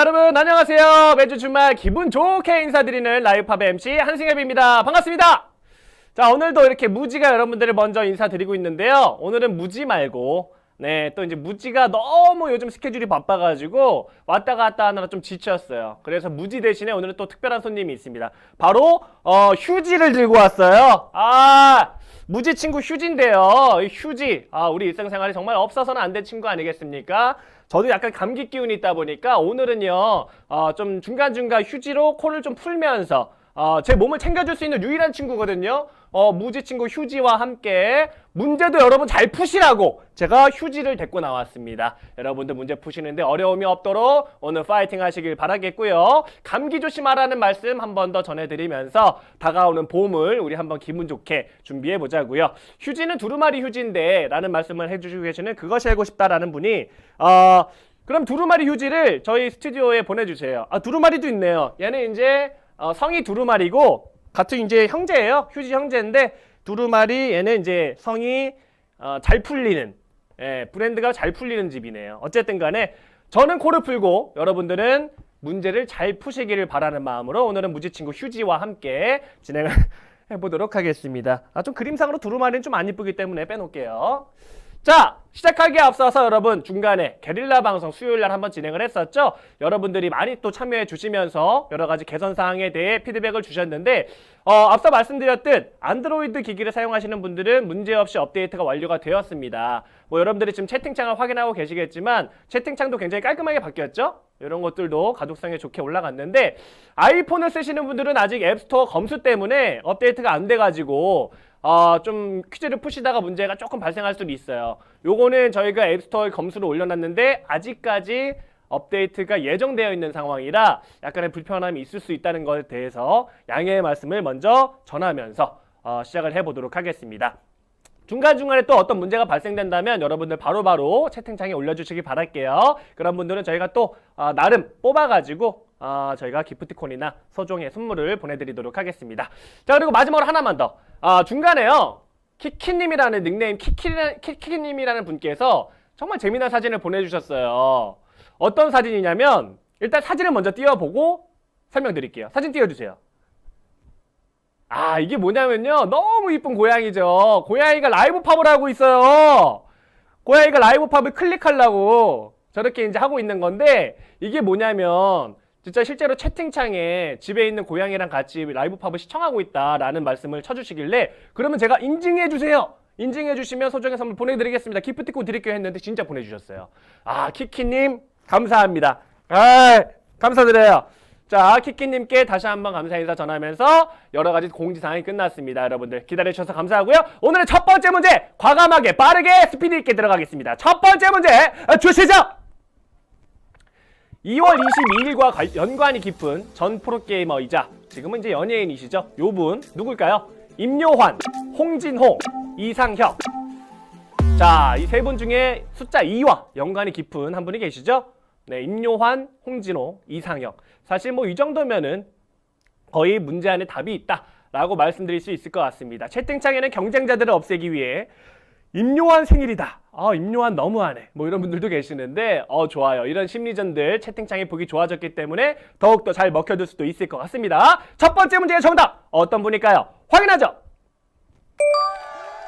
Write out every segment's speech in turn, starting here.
자 여러분 안녕하세요. 매주 주말 기분 좋게 인사드리는 라이브팝의 MC 한승엽입니다. 반갑습니다. 자 오늘도 이렇게 무지가 여러분들을 먼저 인사드리고 있는데요. 오늘은 무지 말고 네 또 이제 무지가 너무 요즘 스케줄이 바빠가지고 왔다 갔다 하느라 좀 지쳤어요. 그래서 무지 대신에 오늘은 또 특별한 손님이 있습니다. 바로 어, 휴지를 들고 왔어요. 아 무지 친구 휴지인데요. 이 휴지 아 우리 일상생활에 정말 없어서는 안 될 친구 아니겠습니까 저도 약간 감기 기운이 있다 보니까 오늘은요 어, 좀 중간중간 휴지로 코를 좀 풀면서 어, 제 몸을 챙겨줄 수 있는 유일한 친구거든요. 어, 무지 친구 휴지와 함께 문제도 여러분 잘 푸시라고 제가 휴지를 데리고 나왔습니다. 여러분들 문제 푸시는데 어려움이 없도록 오늘 파이팅 하시길 바라겠고요. 감기 조심하라는 말씀 한 번 더 전해드리면서 다가오는 봄을 우리 한번 기분 좋게 준비해 보자고요. 휴지는 두루마리 휴지인데 라는 말씀을 해주시고 계시는 그것이 알고 싶다라는 분이 어, 그럼 두루마리 휴지를 저희 스튜디오에 보내주세요. 아 두루마리도 있네요. 얘는 이제 어, 성이 두루마리고 같은 이제 형제예요. 휴지 형제인데 두루마리 얘는 이제 성이 어, 잘 풀리는 예, 브랜드가 잘 풀리는 집이네요. 어쨌든 간에 저는 코를 풀고 여러분들은 문제를 잘 푸시기를 바라는 마음으로 오늘은 무지친구 휴지와 함께 진행을 해보도록 하겠습니다. 아, 좀 그림상으로 두루마리는 좀 안 이쁘기 때문에 빼놓을게요. 자, 시작하기에 앞서서 여러분 중간에 게릴라 방송 수요일 날 한번 진행을 했었죠. 여러분들이 많이 또 참여해 주시면서 여러 가지 개선 사항에 대해 피드백을 주셨는데 어, 앞서 말씀드렸듯 안드로이드 기기를 사용하시는 분들은 문제없이 업데이트가 완료가 되었습니다. 뭐 여러분들이 지금 채팅창을 확인하고 계시겠지만 채팅창도 굉장히 깔끔하게 바뀌었죠. 이런 것들도 가독성에 좋게 올라갔는데 아이폰을 쓰시는 분들은 아직 앱스토어 검수 때문에 업데이트가 안 돼가지고 어, 좀 퀴즈를 푸시다가 문제가 조금 발생할 수도 있어요. 요거는 저희가 앱스토어에 검수를 올려놨는데 아직까지 업데이트가 예정되어 있는 상황이라 약간의 불편함이 있을 수 있다는 것에 대해서 양해의 말씀을 먼저 전하면서 어, 시작을 해보도록 하겠습니다. 중간중간에 또 어떤 문제가 발생된다면 여러분들 바로바로 채팅창에 올려주시기 바랄게요. 그런 분들은 저희가 또 어, 나름 뽑아가지고 어, 저희가 기프티콘이나 소정의 선물을 보내드리도록 하겠습니다. 자 그리고 마지막으로 하나만 더. 아, 중간에요. 키키님이라는 닉네임 키키, 키키님이라는 분께서 정말 재미난 사진을 보내주셨어요. 어떤 사진이냐면 일단 사진을 먼저 띄워보고 설명드릴게요. 사진 띄워주세요. 아 이게 뭐냐면요 너무 이쁜 고양이죠 고양이가 라이브 팝을 하고 있어요 고양이가 라이브 팝을 클릭하려고 저렇게 이제 하고 있는 건데 이게 뭐냐면 진짜 실제로 채팅창에 집에 있는 고양이랑 같이 라이브 팝을 시청하고 있다라는 말씀을 쳐주시길래 그러면 제가 인증해 주세요 인증해 주시면 소정의 선물 보내드리겠습니다 기프티콘 드릴게요 했는데 진짜 보내주셨어요 아 키키님 감사합니다 아 감사드려요 자, 키키님께 다시 한번 감사 인사 전하면서 여러 가지 공지사항이 끝났습니다. 여러분들 기다려주셔서 감사하고요. 오늘의 첫 번째 문제, 과감하게 빠르게 스피드 있게 들어가겠습니다. 첫 번째 문제 주시죠! 2월 22일과 연관이 깊은 전 프로게이머이자 지금은 이제 연예인이시죠. 요 분 누굴까요? 임요환, 홍진호, 이상혁. 자, 이 세 분 중에 숫자 2와 연관이 깊은 한 분이 계시죠? 네, 임요환, 홍진호, 이상혁. 사실 뭐 이 정도면은 거의 문제 안에 답이 있다 라고 말씀드릴 수 있을 것 같습니다. 채팅창에는 경쟁자들을 없애기 위해 임요한 생일이다. 아, 임요한 너무하네. 뭐 이런 분들도 계시는데, 어, 좋아요. 이런 심리전들 채팅창에 보기 좋아졌기 때문에 더욱더 잘 먹혀둘 수도 있을 것 같습니다. 첫 번째 문제의 정답! 어떤 분일까요? 확인하죠!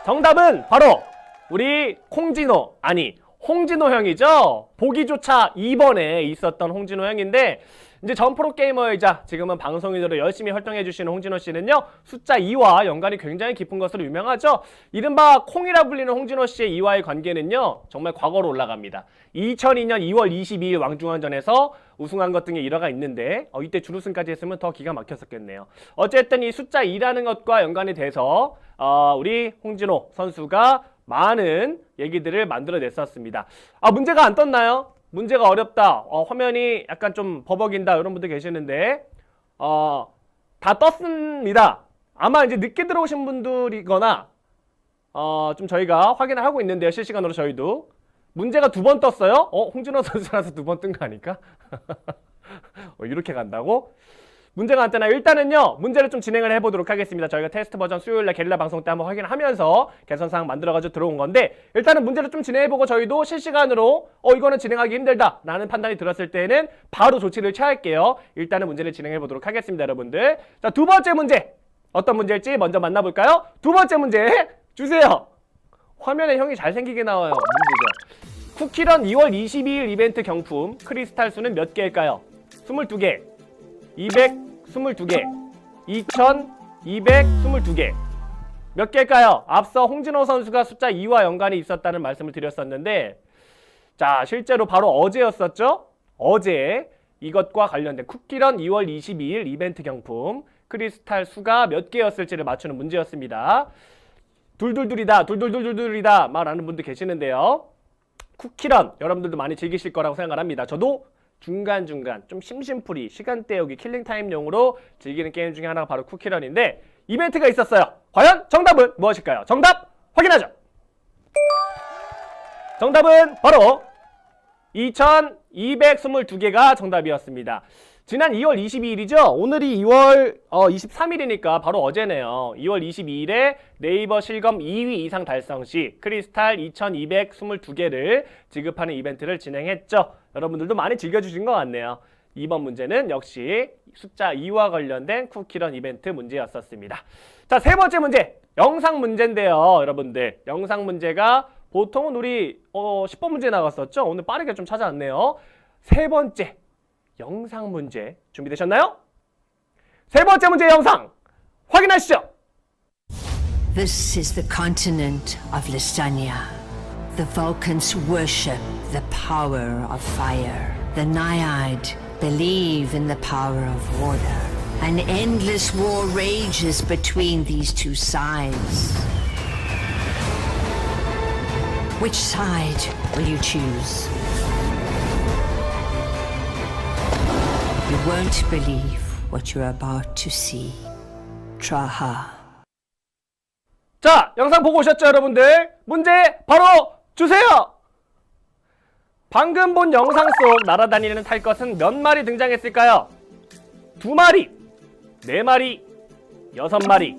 정답은 바로 우리 홍진호, 아니, 홍진호 형이죠. 보기조차 2번에 있었던 홍진호 형인데 이제 전 프로게이머이자 지금은 방송인으로 열심히 활동해 주시는 홍진호 씨는요. 숫자 2와 연관이 굉장히 깊은 것으로 유명하죠. 이른바 콩이라 불리는 홍진호 씨의 2와의 관계는요. 정말 과거로 올라갑니다. 2002년 2월 22일 왕중왕전에서 우승한 것 등의 일화가 있는데 어, 이때 준우승까지 했으면 더 기가 막혔었겠네요. 어쨌든 이 숫자 2라는 것과 연관이 돼서 어, 우리 홍진호 선수가 많은 얘기들을 만들어냈었습니다. 아 문제가 안 떴나요? 문제가 어렵다. 어, 화면이 약간 좀 버벅인다. 이런 분들 계시는데 어, 다 떴습니다. 아마 이제 늦게 들어오신 분들이거나 어, 좀 저희가 확인을 하고 있는데요. 실시간으로 저희도 문제가 두 번 떴어요. 어, 홍진호 선수라서 두 번 뜬 거 아닐까? 어, 이렇게 간다고? 문제가 안 뜨나 일단은요 문제를 좀 진행을 해보도록 하겠습니다. 저희가 테스트 버전 수요일날 게릴라 방송 때 한번 확인하면서 개선사항 만들어가지고 들어온 건데 일단은 문제를 좀 진행해보고 저희도 실시간으로 어 이거는 진행하기 힘들다 라는 판단이 들었을 때는 바로 조치를 취할게요. 일단은 문제를 진행해보도록 하겠습니다 여러분들. 자 두 번째 문제. 어떤 문제일지 먼저 만나볼까요? 두 번째 문제 주세요. 화면에 형이 잘생기게 나와요 문제죠. 쿠키런 2월 22일 이벤트 경품 크리스탈 수는 몇 개일까요? 22개 222개, 2222개. 몇 개일까요? 앞서 홍진호 선수가 숫자 2와 연관이 있었다는 말씀을 드렸었는데, 자, 실제로 바로 어제였었죠? 어제 이것과 관련된 쿠키런 2월 22일 이벤트 경품 크리스탈 수가 몇 개였을지를 맞추는 문제였습니다. 둘둘둘이다, 둘둘둘둘이다 말하는 분들 계시는데요. 쿠키런 여러분들도 많이 즐기실 거라고 생각을 합니다. 저도 중간중간 좀 심심풀이 시간 때우기 킬링타임용으로 즐기는 게임 중에 하나가 바로 쿠키런인데 이벤트가 있었어요. 과연 정답은 무엇일까요? 정답 확인하죠. 정답은 바로 2222개가 정답이었습니다. 지난 2월 22일이죠. 오늘이 2월 어, 23일이니까 바로 어제네요. 2월 22일에 네이버 실검 2위 이상 달성 시 크리스탈 2222개를 지급하는 이벤트를 진행했죠. 여러분들도 많이 즐겨주신 것 같네요. 이번 문제는 역시 숫자 2와 관련된 쿠키런 이벤트 문제였었습니다. 자, 세 번째 문제. 영상 문제인데요, 여러분들. 영상 문제가 보통은 우리 어, 10번 문제 나갔었죠? 오늘 빠르게 좀 찾아왔네요. 세 번째. 영상 문제 준비되셨나요? 세 번째 문제 영상 확인하시죠. This is the continent of Lystania. The Vulcans worship the power of fire. The Naiad believe in the power of water. An endless war rages between these two sides. Which side will you choose? You won't believe what you're about to see. Traha. 자, 영상 보고 오셨죠, 여러분들? 문제 바로 주세요. 방금 본 영상 속 날아다니는 탈 것은 몇 마리 등장했을까요? 두 마리, 네 마리, 여섯 마리.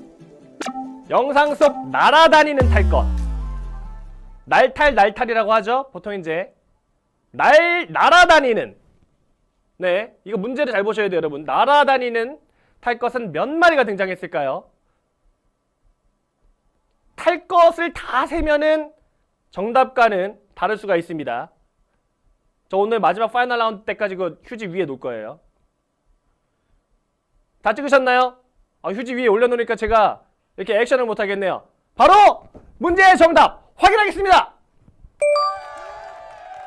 영상 속 날아다니는 탈 것. 날탈 날탈이라고 하죠. 보통 이제 날 날아다니는 네, 이거 문제를 잘 보셔야 돼요, 여러분. 날아다니는 탈 것은 몇 마리가 등장했을까요? 탈 것을 다 세면은 정답과는 다를 수가 있습니다. 저 오늘 마지막 파이널 라운드 때까지 그 휴지 위에 놓을 거예요. 다 찍으셨나요? 아, 휴지 위에 올려놓으니까 제가 이렇게 액션을 못 하겠네요. 바로 문제의 정답 확인하겠습니다.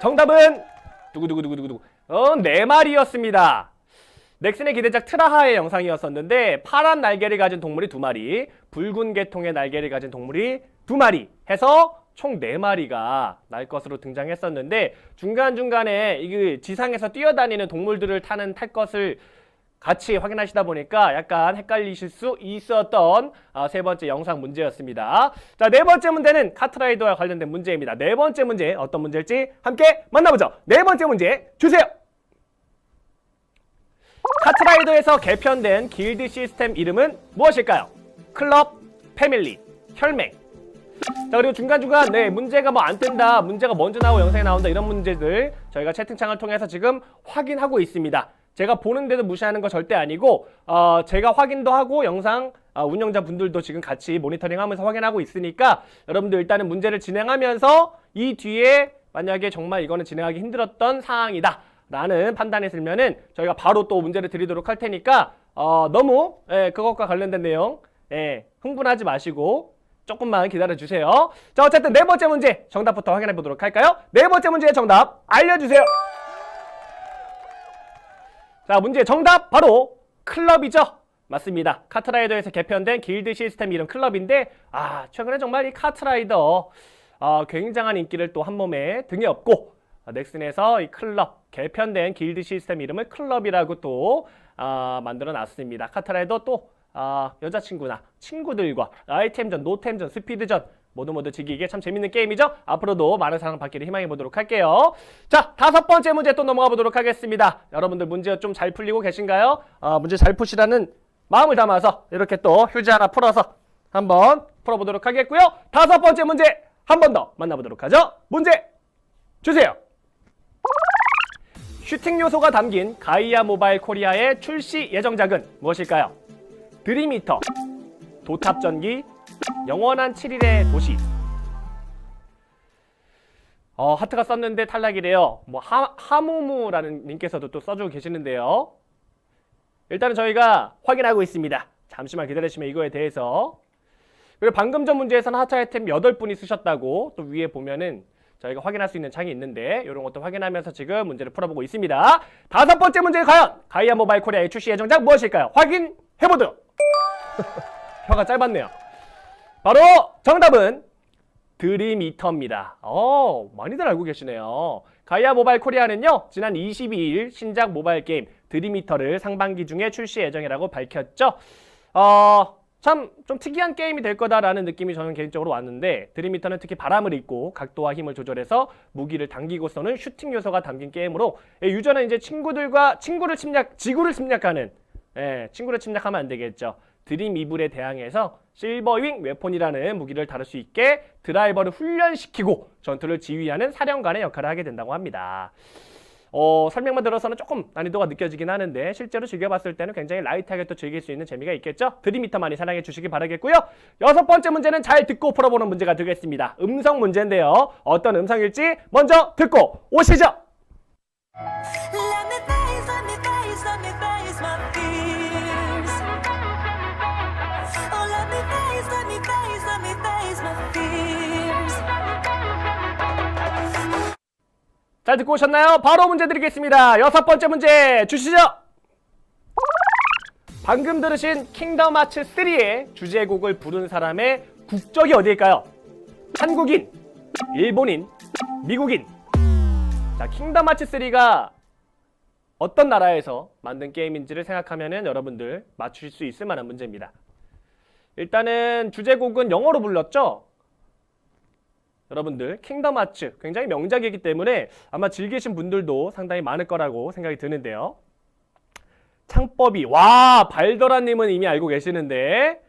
정답은 두구두구두구두구 어, 네 마리였습니다. 넥슨의 기대작 트라하의 영상이었었는데 파란 날개를 가진 동물이 두 마리, 붉은 계통의 날개를 가진 동물이 두 마리 해서 총네 마리가 날 것으로 등장했었는데 중간중간에 이 지상에서 뛰어다니는 동물들을 타는 탈 것을 같이 확인하시다 보니까 약간 헷갈리실 수 있었던 아, 세 번째 영상 문제였습니다. 자, 네 번째 문제는 카트라이더와 관련된 문제입니다. 네 번째 문제 어떤 문제일지 함께 만나보죠. 네 번째 문제 주세요. 카트라이더에서 개편된 길드 시스템 이름은 무엇일까요? 클럽, 패밀리, 혈맹. 자 그리고 중간중간 네 문제가 뭐 안 뜬다 문제가 먼저 나오고 영상에 나온다 이런 문제들 저희가 채팅창을 통해서 지금 확인하고 있습니다 제가 보는데도 무시하는 거 절대 아니고 어, 제가 확인도 하고 영상 어, 운영자 분들도 지금 같이 모니터링 하면서 확인하고 있으니까 여러분들 일단은 문제를 진행하면서 이 뒤에 만약에 정말 이거는 진행하기 힘들었던 사항이다 라는 판단이 들면은 저희가 바로 또 문제를 드리도록 할 테니까 어, 너무 예, 그것과 관련된 내용 예, 흥분하지 마시고 조금만 기다려 주세요. 자, 어쨌든 네 번째 문제 정답부터 확인해 보도록 할까요? 네 번째 문제의 정답 알려주세요. 자, 문제 정답 바로 클럽이죠. 맞습니다. 카트라이더에서 개편된 길드 시스템 이름 클럽인데 아 최근에 정말 이 카트라이더 어, 굉장한 인기를 또 한 몸에 등에 업고 어, 넥슨에서 이 클럽 개편된 길드 시스템 이름을 클럽이라고 또 어, 만들어 놨습니다. 카트라이더 또 아, 여자친구나 친구들과 아이템전, 노템전, 스피드전 모두 모두 즐기기에 참 재밌는 게임이죠. 앞으로도 많은 사랑 받기를 희망해 보도록 할게요. 자, 다섯 번째 문제 또 넘어가 보도록 하겠습니다. 여러분들 문제 좀 잘 풀리고 계신가요? 아, 문제 잘 푸시라는 마음을 담아서 이렇게 또 휴지 하나 풀어서 한번 풀어보도록 하겠고요. 다섯 번째 문제 한 번 더 만나보도록 하죠. 문제 주세요. 슈팅 요소가 담긴 가이아 모바일 코리아의 출시 예정작은 무엇일까요? 드림히터, 도탑전기, 영원한 7일의 도시. 어, 하트가 썼는데 탈락이래요. 뭐 하, 하무무라는 님께서도 또 써주고 계시는데요. 일단은 저희가 확인하고 있습니다. 잠시만 기다리시면 이거에 대해서 그리고 방금 전 문제에서는 하트 아이템 8분이 쓰셨다고 또 위에 보면은 저희가 확인할 수 있는 창이 있는데 이런 것도 확인하면서 지금 문제를 풀어보고 있습니다. 다섯 번째 문제 과연 가이아 모바일 코리아의 출시 예정작 무엇일까요? 확인해보도록. 혀가 짧았네요. 바로 정답은 드림이터입니다. 어, 많이들 알고 계시네요. 가이아 모바일 코리아는요, 지난 22일 신작 모바일 게임 드림이터를 상반기 중에 출시 예정이라고 밝혔죠. 어, 참 좀 특이한 게임이 될 거다라는 느낌이 저는 개인적으로 왔는데 드림미터는 특히 바람을 입고 각도와 힘을 조절해서 무기를 당기고 쏘는 슈팅 요소가 담긴 게임으로 예, 유저는 이제 친구들과 친구를 침략 지구를 침략하는 예, 친구를 침략하면 안 되겠죠. 드림 이블에 대항해서 실버윙 웨폰이라는 무기를 다룰 수 있게 드라이버를 훈련시키고 전투를 지휘하는 사령관의 역할을 하게 된다고 합니다. 어, 설명만 들어서는 조금 난이도가 느껴지긴 하는데 실제로 즐겨봤을 때는 굉장히 라이트하게 또 즐길 수 있는 재미가 있겠죠? 드림미터 많이 사랑해 주시기 바라겠고요. 여섯 번째 문제는 잘 듣고 풀어보는 문제가 되겠습니다. 음성 문제인데요. 어떤 음성일지 먼저 듣고 오시죠. 잘 듣고 오셨나요? 바로 문제 드리겠습니다. 여섯 번째 문제 주시죠. 방금 들으신 킹덤 하츠 3의 주제곡을 부른 사람의 국적이 어디일까요? 한국인, 일본인, 미국인. 자, 킹덤 하츠 3가 어떤 나라에서 만든 게임인지를 생각하면은 여러분들 맞추실 수 있을 만한 문제입니다. 일단은 주제곡은 영어로 불렀죠? 여러분들 킹덤 하츠 굉장히 명작이기 때문에 아마 즐기신 분들도 상당히 많을 거라고 생각이 드는데요. 창법이 와 발더라님은 이미 알고 계시는데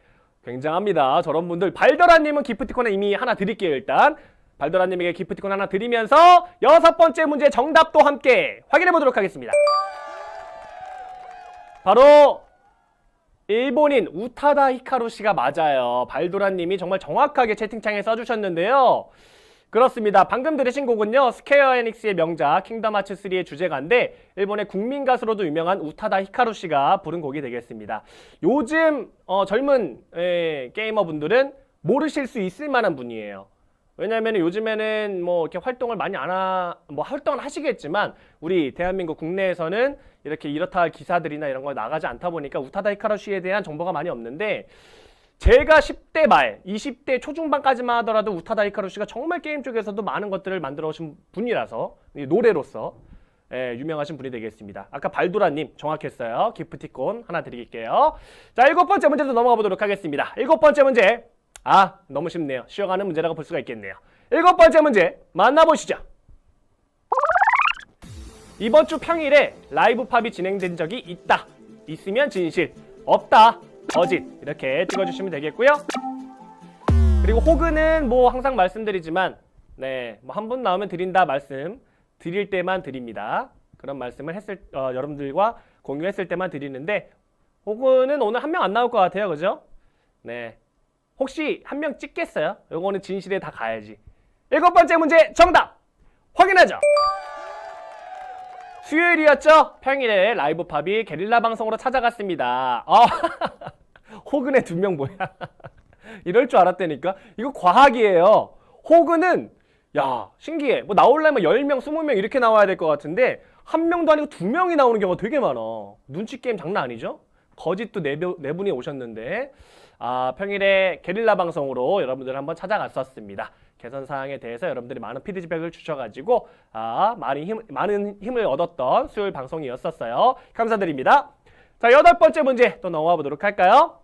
굉장합니다. 저런 분들 발더라님은 기프티콘에 이미 하나 드릴게요 일단 발더라님에게 기프티콘 하나 드리면서 여섯 번째 문제 정답도 함께 확인해 보도록 하겠습니다. 바로 일본인 우타다 히카루 씨가 맞아요. 발도라 님이 정말 정확하게 채팅창에 써주셨는데요. 그렇습니다. 방금 들으신 곡은요. 스퀘어 에닉스의 명작 킹덤 하츠 3의 주제가인데 일본의 국민 가수로도 유명한 우타다 히카루 씨가 부른 곡이 되겠습니다. 요즘 어, 젊은 예, 게이머 분들은 모르실 수 있을 만한 분이에요. 왜냐하면 요즘에는 뭐 이렇게 활동을 많이 안 하, 뭐 활동을 하시겠지만 우리 대한민국 국내에서는 이렇게 이렇다 할 기사들이나 이런 거 나가지 않다 보니까 우타다 히카루 씨에 대한 정보가 많이 없는데 제가 10대 말, 20대 초중반까지만 하더라도 우타다 히카루 씨가 정말 게임 쪽에서도 많은 것들을 만들어 오신 분이라서 이 노래로서 예, 유명하신 분이 되겠습니다. 아까 발도라님 정확했어요. 기프티콘 하나 드릴게요. 자, 일곱 번째 문제도 넘어가 보도록 하겠습니다. 일곱 번째 문제. 아, 너무 쉽네요. 쉬어가는 문제라고 볼 수가 있겠네요. 일곱 번째 문제 만나보시죠. 이번 주 평일에 라이브 팝이 진행된 적이 있다. 있으면 진실, 없다. 거짓. 이렇게 찍어주시면 되겠고요. 그리고 혹은은 뭐 항상 말씀드리지만, 네, 뭐 한 분 나오면 드린다 말씀 드릴 때만 드립니다. 그런 말씀을 했을 어, 여러분들과 공유했을 때만 드리는데, 혹은은 오늘 한 명 안 나올 것 같아요, 그죠? 네, 혹시 한 명 찍겠어요? 요거는 진실에 다 가야지. 일곱 번째 문제 정답 확인하죠. 수요일이었죠? 평일에 라이브 팝이 게릴라 방송으로 찾아갔습니다. 어, 호근의 두 명 뭐야? 이럴 줄 알았다니까? 이거 과학이에요. 호근은 야 신기해. 뭐 나오려면 10명, 20명 이렇게 나와야 될 것 같은데 한 명도 아니고 두 명이 나오는 경우가 되게 많아. 눈치 게임 장난 아니죠? 거짓도 네, 명- 네 분이 오셨는데 아, 평일에 게릴라 방송으로 여러분들 한번 찾아갔었습니다. 개선 사항에 대해서 여러분들이 많은 피드백을 주셔가지고 아, 많이 힘, 많은 힘을 얻었던 수요일 방송이었었어요. 감사드립니다. 자, 여덟 번째 문제 또 넘어가 보도록 할까요?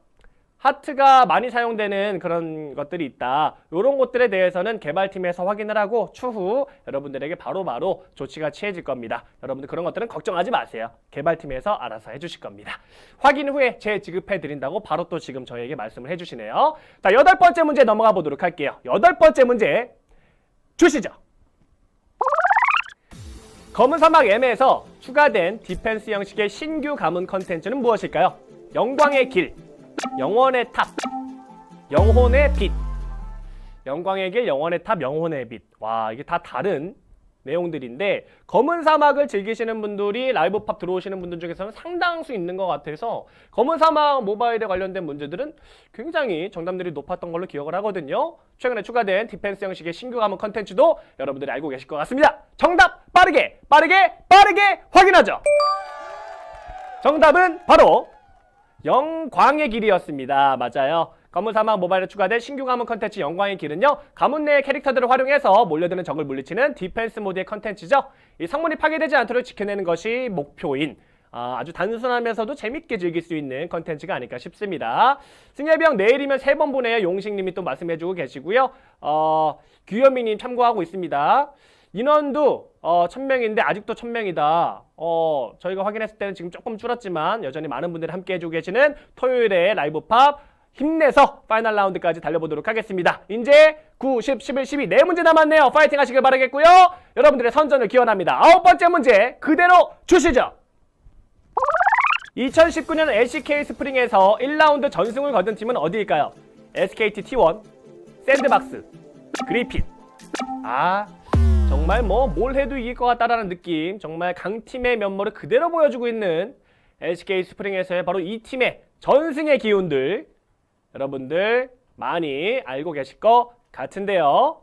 하트가 많이 사용되는 그런 것들이 있다. 이런 것들에 대해서는 개발팀에서 확인을 하고 추후 여러분들에게 바로 바로 조치가 취해질 겁니다. 여러분들 그런 것들은 걱정하지 마세요. 개발팀에서 알아서 해주실 겁니다. 확인 후에 재지급해 드린다고 바로 또 지금 저희에게 말씀을 해주시네요. 자, 여덟 번째 문제 넘어가 보도록 할게요. 여덟 번째 문제 주시죠. 검은 사막 M에서 추가된 디펜스 형식의 신규 가문 컨텐츠는 무엇일까요? 영광의 길, 영원의 탑, 영혼의 빛. 영광의 길, 영원의 탑, 영혼의 빛. 와, 이게 다 다른 내용들인데 검은 사막을 즐기시는 분들이 라이브 팝 들어오시는 분들 중에서는 상당수 있는 것 같아서 검은 사막 모바일에 관련된 문제들은 굉장히 정답률이 높았던 걸로 기억을 하거든요. 최근에 추가된 디펜스 형식의 신규 가문 컨텐츠도 여러분들이 알고 계실 것 같습니다. 정답 빠르게 빠르게 빠르게 확인하죠. 정답은 바로 영광의 길이었습니다. 맞아요. 검은 사막 모바일에 추가된 신규 가문 컨텐츠 영광의 길은요. 가문 내의 캐릭터들을 활용해서 몰려드는 적을 물리치는 디펜스 모드의 컨텐츠죠. 이 성문이 파괴되지 않도록 지켜내는 것이 목표인 아, 아주 단순하면서도 재밌게 즐길 수 있는 컨텐츠가 아닐까 싶습니다. 승예병 내일이면 세 번 보내요. 용식님이 또 말씀해주고 계시고요. 어, 규현미님 참고하고 있습니다. 인원도 어, 1000명인데 아직도 1000명이다. 어, 저희가 확인했을 때는 지금 조금 줄었지만 여전히 많은 분들이 함께 해주고 계시는 토요일에 라이브 팝 힘내서 파이널 라운드까지 달려보도록 하겠습니다. 이제 9, 10, 11, 12 네 문제 남았네요. 파이팅 하시길 바라겠고요. 여러분들의 선전을 기원합니다. 아홉 번째 문제 그대로 주시죠. 2019년 LCK 스프링에서 1라운드 전승을 거둔 팀은 어디일까요? SKT T1, 샌드박스, 그리핀. 아, 정말 뭐 뭘 해도 이길 것 같다라는 느낌. 정말 강팀의 면모를 그대로 보여주고 있는 LCK 스프링에서의 바로 이 팀의 전승의 기운들 여러분들 많이 알고 계실 것 같은데요.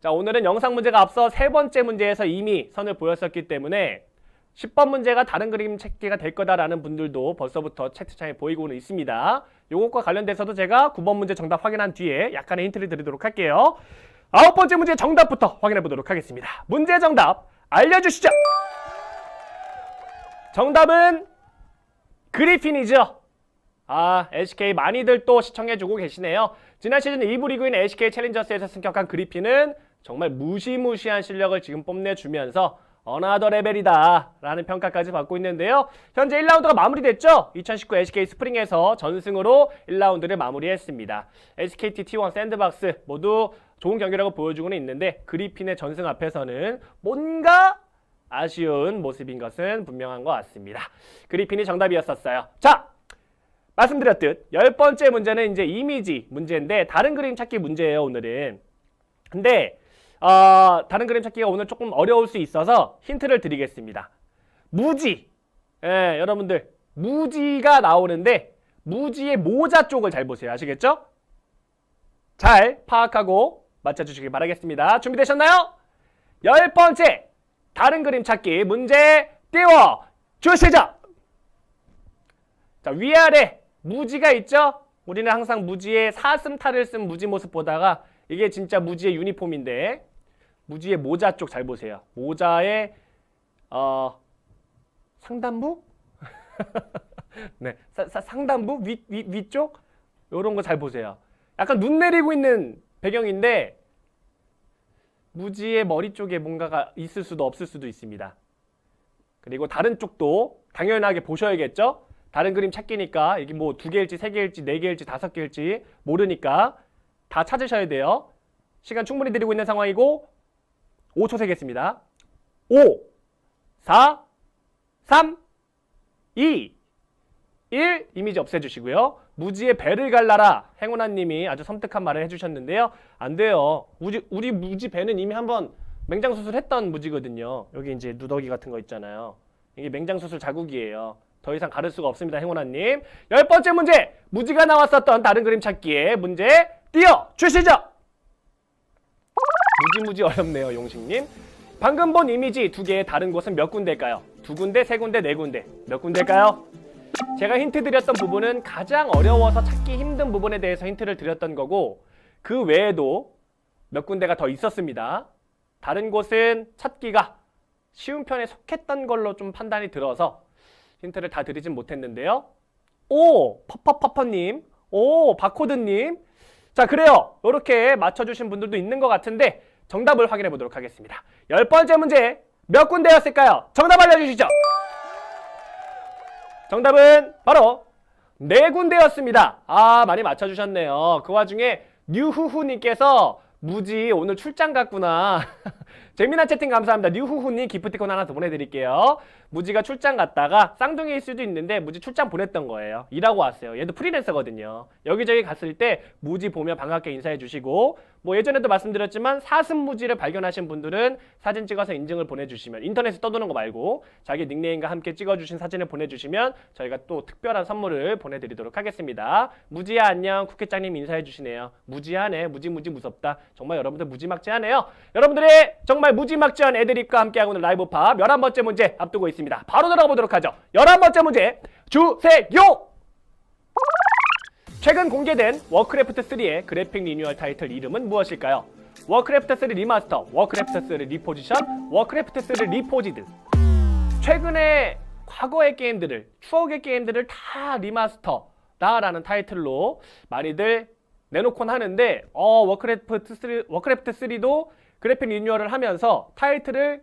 자, 오늘은 영상 문제가 앞서 세 번째 문제에서 이미 선을 보였었기 때문에 10번 문제가 다른 그림 찾기가 될 거다라는 분들도 벌써부터 채팅창에 보이고는 있습니다. 요것과 관련돼서도 제가 9번 문제 정답 확인한 뒤에 약간의 힌트를 드리도록 할게요. 아홉 번째 문제 정답부터 확인해 보도록 하겠습니다. 문제 정답 알려주시죠. 정답은 그리핀이죠. 아, LCK 많이들 또 시청해주고 계시네요. 지난 시즌 2부 리그인 LCK 챌린저스에서 승격한 그리핀은 정말 무시무시한 실력을 지금 뽐내주면서 어나더 레벨이다 라는 평가까지 받고 있는데요. 현재 1라운드가 마무리됐죠? 2019 LCK 스프링에서 전승으로 1라운드를 마무리했습니다. SKT T1 샌드박스 모두 좋은 경기라고 보여주고는 있는데 그리핀의 전승 앞에서는 뭔가 아쉬운 모습인 것은 분명한 것 같습니다. 그리핀이 정답이었었어요. 자, 말씀드렸듯 열 번째 문제는 이제 이미지 문제인데 다른 그림 찾기 문제예요 오늘은. 근데 어, 다른 그림 찾기가 오늘 조금 어려울 수 있어서 힌트를 드리겠습니다. 무지, 예, 여러분들 무지가 나오는데 무지의 모자 쪽을 잘 보세요. 아시겠죠? 잘 파악하고 맞춰주시기 바라겠습니다. 준비되셨나요? 열 번째 다른 그림 찾기 문제 띄워 주시죠. 자, 위아래 무지가 있죠? 우리는 항상 무지의 사슴 탈을 쓴 무지 모습 보다가 이게 진짜 무지의 유니폼인데 무지의 모자 쪽 잘 보세요. 모자의 어 상단부? 네, 사- 사- 상단부 위, 위 위쪽 요런 거 잘 보세요. 약간 눈 내리고 있는 배경인데 무지의 머리 쪽에 뭔가가 있을 수도 없을 수도 있습니다. 그리고 다른 쪽도 당연하게 보셔야겠죠? 다른 그림 찾기니까 이게 뭐 두 개일지 세 개일지 네 개일지 다섯 개일지 모르니까 다 찾으셔야 돼요. 시간 충분히 드리고 있는 상황이고 5초 세겠습니다. 5, 4, 3, 2, 1 이미지 없애주시고요. 무지의 배를 갈라라 행운아님이 아주 섬뜩한 말을 해주셨는데요. 안 돼요. 우리, 우리 무지 배는 이미 한번 맹장 수술했던 무지거든요. 여기 이제 누더기 같은 거 있잖아요. 이게 맹장 수술 자국이에요. 더 이상 가를 수가 없습니다, 행운아님. 열 번째 문제 무지가 나왔었던 다른 그림 찾기에 문제 띄워 주시죠. 무지무지 어렵네요, 용식님. 방금 본 이미지 두 개의 다른 곳은 몇 군데일까요? 두 군데, 세 군데, 네 군데. 몇 군데일까요? 제가 힌트 드렸던 부분은 가장 어려워서 찾기 힘든 부분에 대해서 힌트를 드렸던 거고 그 외에도 몇 군데가 더 있었습니다. 다른 곳은 찾기가 쉬운 편에 속했던 걸로 좀 판단이 들어서 힌트를 다 드리진 못했는데요. 오! 퍼퍼퍼퍼님 오, 바코드님. 자, 그래요. 이렇게 맞춰주신 분들도 있는 것 같은데 정답을 확인해 보도록 하겠습니다. 열 번째 문제 몇 군데였을까요? 정답 알려주시죠. 정답은 바로 네 군데였습니다. 아, 많이 맞춰주셨네요. 그 와중에 뉴후후님께서 무지 오늘 출장 갔구나. 재미난 채팅 감사합니다. 뉴후후님 기프티콘 하나 더 보내드릴게요. 무지가 출장 갔다가 쌍둥이일 수도 있는데 무지 출장 보냈던 거예요. 일하고 왔어요. 얘도 프리랜서거든요. 여기저기 갔을 때 무지 보면 반갑게 인사해 주시고 뭐 예전에도 말씀드렸지만 사슴 무지를 발견하신 분들은 사진 찍어서 인증을 보내주시면 인터넷에 떠도는 거 말고 자기 닉네임과 함께 찍어주신 사진을 보내주시면 저희가 또 특별한 선물을 보내드리도록 하겠습니다. 무지야 안녕 쿠키짱님 인사해 주시네요. 무지하네 무지무지 무섭다. 정말 여러분들 무지막지하네요. 여러분들의 정말 무지막지한 애드립과 함께하고 있는 라이브팝 11번째 문제 앞두고 있습니다. 바로 들어가 보도록 하죠. 11번째 문제 주세요! 최근 공개된 워크래프트 3의 그래픽 리뉴얼 타이틀 이름은 무엇일까요? 워크래프트 3 리마스터, 워크래프트 3 리포지션, 워크래프트 3 리포지드. 최근에 과거의 게임들을, 추억의 게임들을 다 리마스터다라는 타이틀로 많이들 내놓곤 하는데, 어, 워크래프트 3, 워크래프트 3도 그래픽 리뉴얼을 하면서 타이틀을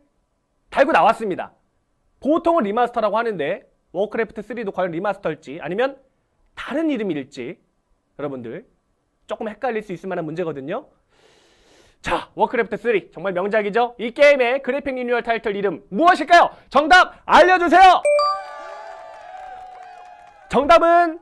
달고 나왔습니다. 보통은 리마스터라고 하는데, 워크래프트 3도 과연 리마스터일지, 아니면 다른 이름일지, 여러분들 조금 헷갈릴 수 있을 만한 문제거든요. 자, 워크래프트 3 정말 명작이죠. 이 게임의 그래픽 리뉴얼 타이틀 이름 무엇일까요? 정답 알려주세요. 정답은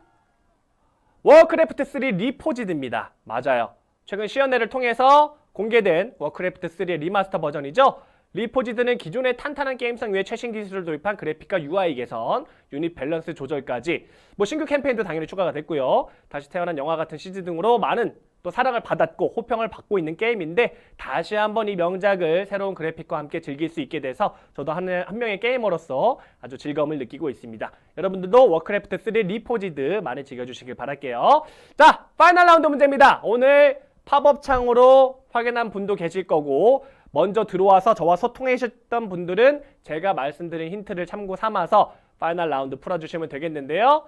워크래프트 3 리포지드입니다. 맞아요. 최근 시연회를 통해서 공개된 워크래프트 3의 리마스터 버전이죠. 리포지드는 기존의 탄탄한 게임성 위에 최신 기술을 도입한 그래픽과 UI 개선, 유닛 밸런스 조절까지 뭐 신규 캠페인도 당연히 추가가 됐고요. 다시 태어난 영화 같은 시즈 등으로 많은 또 사랑을 받았고 호평을 받고 있는 게임인데 다시 한번 이 명작을 새로운 그래픽과 함께 즐길 수 있게 돼서 저도 한, 한 명의 게이머로서 아주 즐거움을 느끼고 있습니다. 여러분들도 워크래프트 3 리포지드 많이 즐겨주시길 바랄게요. 자, 파이널 라운드 문제입니다. 오늘 팝업 창으로 확인한 분도 계실 거고 먼저 들어와서 저와 소통하셨던 분들은 제가 말씀드린 힌트를 참고 삼아서 파이널 라운드 풀어주시면 되겠는데요.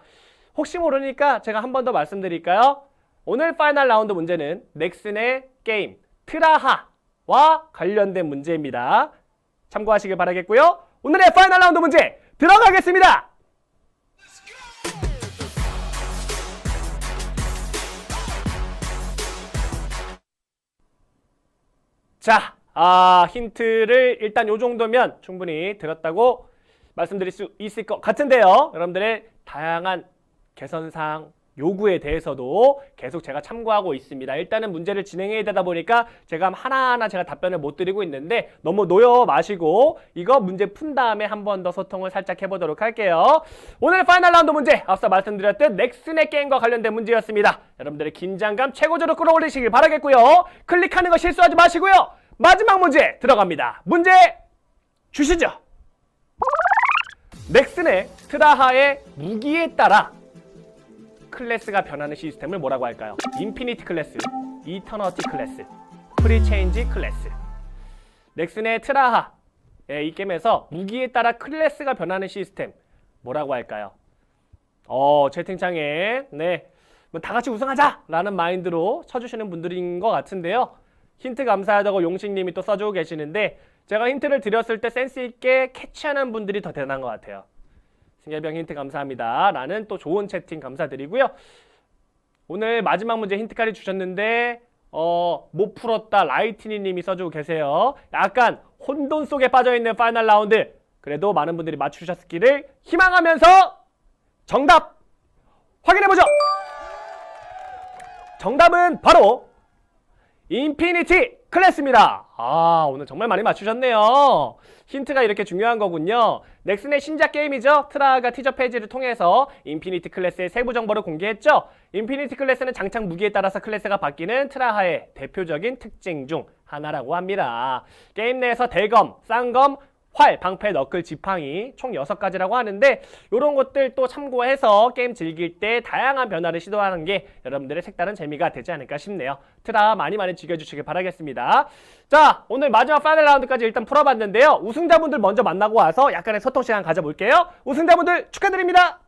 혹시 모르니까 제가 한 번 더 말씀드릴까요? 오늘 파이널 라운드 문제는 넥슨의 게임 트라하와 관련된 문제입니다. 참고하시길 바라겠고요. 오늘의 파이널 라운드 문제 들어가겠습니다. 자, 아, 힌트를 일단 요 정도면 충분히 들었다고 말씀드릴 수 있을 것 같은데요. 여러분들의 다양한 개선사항, 요구에 대해서도 계속 제가 참고하고 있습니다. 일단은 문제를 진행해야 되다 보니까 제가 하나하나 제가 답변을 못 드리고 있는데 너무 놓여 마시고 이거 문제 푼 다음에 한 번 더 소통을 살짝 해보도록 할게요. 오늘 파이널 라운드 문제 앞서 말씀드렸듯 넥슨의 게임과 관련된 문제였습니다. 여러분들의 긴장감 최고조로 끌어올리시길 바라겠고요. 클릭하는 거 실수하지 마시고요. 마지막 문제 들어갑니다. 문제 주시죠. 넥슨의 트라하의 무기에 따라 클래스가 변하는 시스템을 뭐라고 할까요? 인피니티 클래스, 이터너티 클래스, 프리체인지 클래스. 넥슨의 트라하 예, 이 게임에서 무기에 따라 클래스가 변하는 시스템 뭐라고 할까요? 어 채팅창에 네. 뭐다 같이 우승하자 라는 마인드로 쳐주시는 분들인 것 같은데요. 힌트 감사하다고 용식님이 또 써주고 계시는데 제가 힌트를 드렸을 때 센스 있게 캐치하는 분들이 더 대단한 것 같아요. 승계병 힌트 감사합니다. 라는 또 좋은 채팅 감사드리고요. 오늘 마지막 문제 힌트까지 주셨는데 어, 못 풀었다 라이티니 님이 써주고 계세요. 약간 혼돈 속에 빠져있는 파이널 라운드 그래도 많은 분들이 맞추셨기를 희망하면서 정답 확인해보죠. 정답은 바로 인피니티 클래스입니다. 아, 오늘 정말 많이 맞추셨네요. 힌트가 이렇게 중요한 거군요. 넥슨의 신작 게임이죠. 트라가 티저 페이지를 통해서 인피니티 클래스의 세부 정보를 공개했죠. 인피니티 클래스는 장착 무기에 따라서 클래스가 바뀌는 트라하의 대표적인 특징 중 하나라고 합니다. 게임 내에서 대검, 쌍검, 활, 방패, 너클, 지팡이 총 6가지라고 하는데 이런 것들 또 참고해서 게임 즐길 때 다양한 변화를 시도하는 게 여러분들의 색다른 재미가 되지 않을까 싶네요. 트라 많이 많이 즐겨주시길 바라겠습니다. 자 오늘 마지막 파이널 라운드까지 일단 풀어봤는데요. 우승자분들 먼저 만나고 와서 약간의 소통 시간 가져볼게요. 우승자분들 축하드립니다.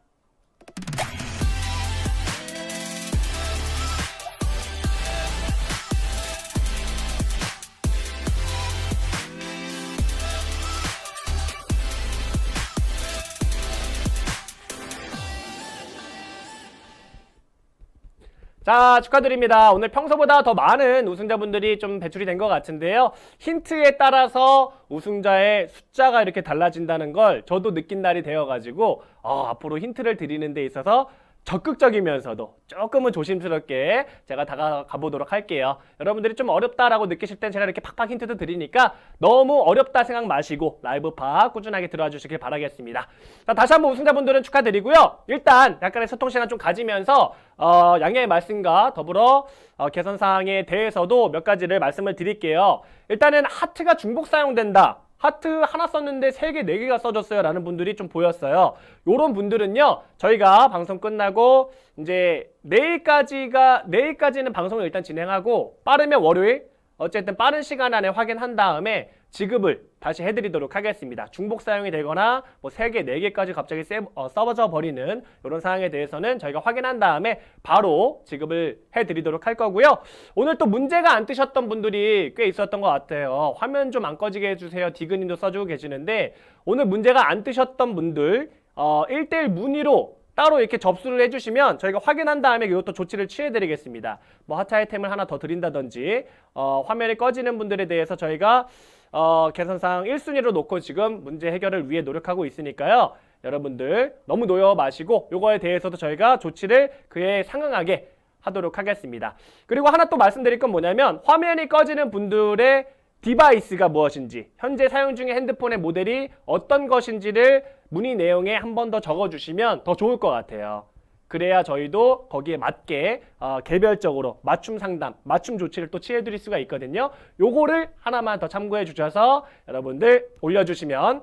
자, 축하드립니다. 오늘 평소보다 더 많은 우승자분들이 좀 배출이 된 것 같은데요. 힌트에 따라서 우승자의 숫자가 이렇게 달라진다는 걸 저도 느낀 날이 되어가지고, 어, 앞으로 힌트를 드리는 데 있어서 적극적이면서도 조금은 조심스럽게 제가 다가가 보도록 할게요. 여러분들이 좀 어렵다라고 느끼실 땐 제가 이렇게 팍팍 힌트도 드리니까 너무 어렵다 생각 마시고 라이브 파 꾸준하게 들어와 주시길 바라겠습니다. 자, 다시 한번 우승자분들은 축하드리고요. 일단 약간의 소통 시간 좀 가지면서 어, 양해의 말씀과 더불어 어, 개선 사항에 대해서도 몇 가지를 말씀을 드릴게요. 일단은 하트가 중복 사용된다. 하트 하나 썼는데 세 개, 네 개가 써졌어요. 라는 분들이 좀 보였어요. 요런 분들은요, 저희가 방송 끝나고, 이제 내일까지가, 내일까지는 방송을 일단 진행하고, 빠르면 월요일, 어쨌든 빠른 시간 안에 확인한 다음에 지급을 다시 해드리도록 하겠습니다. 중복 사용이 되거나 뭐 3개, 4개까지 갑자기 세, 어, 써져 버리는 이런 상황에 대해서는 저희가 확인한 다음에 바로 지급을 해드리도록 할 거고요. 오늘 또 문제가 안 뜨셨던 분들이 꽤 있었던 것 같아요. 화면 좀 안 꺼지게 해주세요. 디그님도 써주고 계시는데 오늘 문제가 안 뜨셨던 분들 어, 1대1 문의로 따로 이렇게 접수를 해주시면 저희가 확인한 다음에 이것도 조치를 취해드리겠습니다. 뭐 하트 아이템을 하나 더 드린다든지 어, 화면이 꺼지는 분들에 대해서 저희가 어, 개선사항 1순위로 놓고 지금 문제 해결을 위해 노력하고 있으니까요. 여러분들 너무 놓여 마시고 요거에 대해서도 저희가 조치를 그에 상응하게 하도록 하겠습니다. 그리고 하나 또 말씀드릴 건 뭐냐면 화면이 꺼지는 분들의 디바이스가 무엇인지, 현재 사용 중인 핸드폰의 모델이 어떤 것인지를 문의 내용에 한 번 더 적어주시면 더 좋을 것 같아요. 그래야 저희도 거기에 맞게 어, 개별적으로 맞춤 상담, 맞춤 조치를 또 취해드릴 수가 있거든요. 요거를 하나만 더 참고해 주셔서 여러분들 올려주시면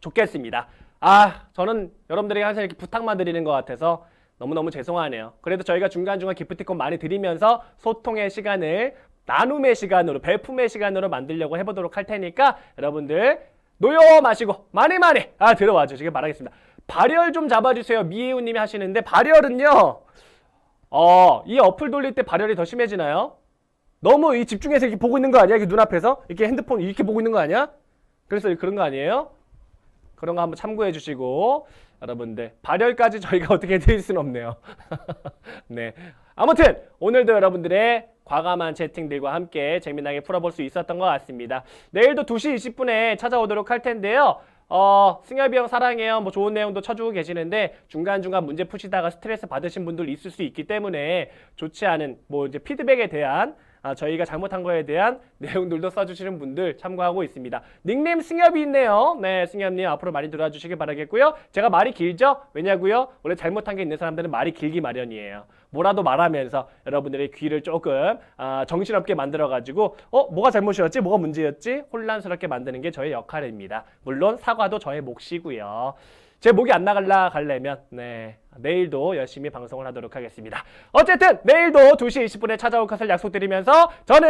좋겠습니다. 아, 저는 여러분들에게 항상 이렇게 부탁만 드리는 것 같아서 너무너무 죄송하네요. 그래도 저희가 중간중간 기프티콘 많이 드리면서 소통의 시간을 나눔의 시간으로, 배품의 시간으로 만들려고 해보도록 할 테니까 여러분들 노여 마시고 많이 많이 아 들어와 주시길 바라겠습니다. 발열 좀 잡아주세요. 미혜우 님이 하시는데 발열은요. 어, 이 어플 돌릴 때 발열이 더 심해지나요? 너무 이 집중해서 이렇게 보고 있는 거 아니야? 이렇게 눈앞에서? 이렇게 핸드폰 이렇게 보고 있는 거 아니야? 그래서 그런 거 아니에요? 그런 거 한번 참고해 주시고 여러분들 발열까지 저희가 어떻게 드릴 수는 없네요. 네. 아무튼 오늘도 여러분들의 과감한 채팅들과 함께 재미나게 풀어볼 수 있었던 것 같습니다. 내일도 2시 20분에 찾아오도록 할 텐데요. 어, 승엽이 형 사랑해요. 뭐 좋은 내용도 쳐주고 계시는데 중간중간 문제 푸시다가 스트레스 받으신 분들 있을 수 있기 때문에 좋지 않은 뭐 이제 피드백에 대한 아, 저희가 잘못한 거에 대한 내용들도 써주시는 분들 참고하고 있습니다. 닉네임 승엽이 있네요. 네, 승엽님 앞으로 많이 들어와 주시길 바라겠고요. 제가 말이 길죠? 왜냐고요? 원래 잘못한 게 있는 사람들은 말이 길기 마련이에요. 뭐라도 말하면서 여러분들의 귀를 조금 아, 정신없게 만들어가지고 어 뭐가 잘못이었지? 뭐가 문제였지? 혼란스럽게 만드는 게 저의 역할입니다. 물론 사과도 저의 몫이고요. 제 목이 안 나갈라 갈려면 네 내일도 열심히 방송을 하도록 하겠습니다. 어쨌든 내일도 2시 20분에 찾아올 것을 약속드리면서 저는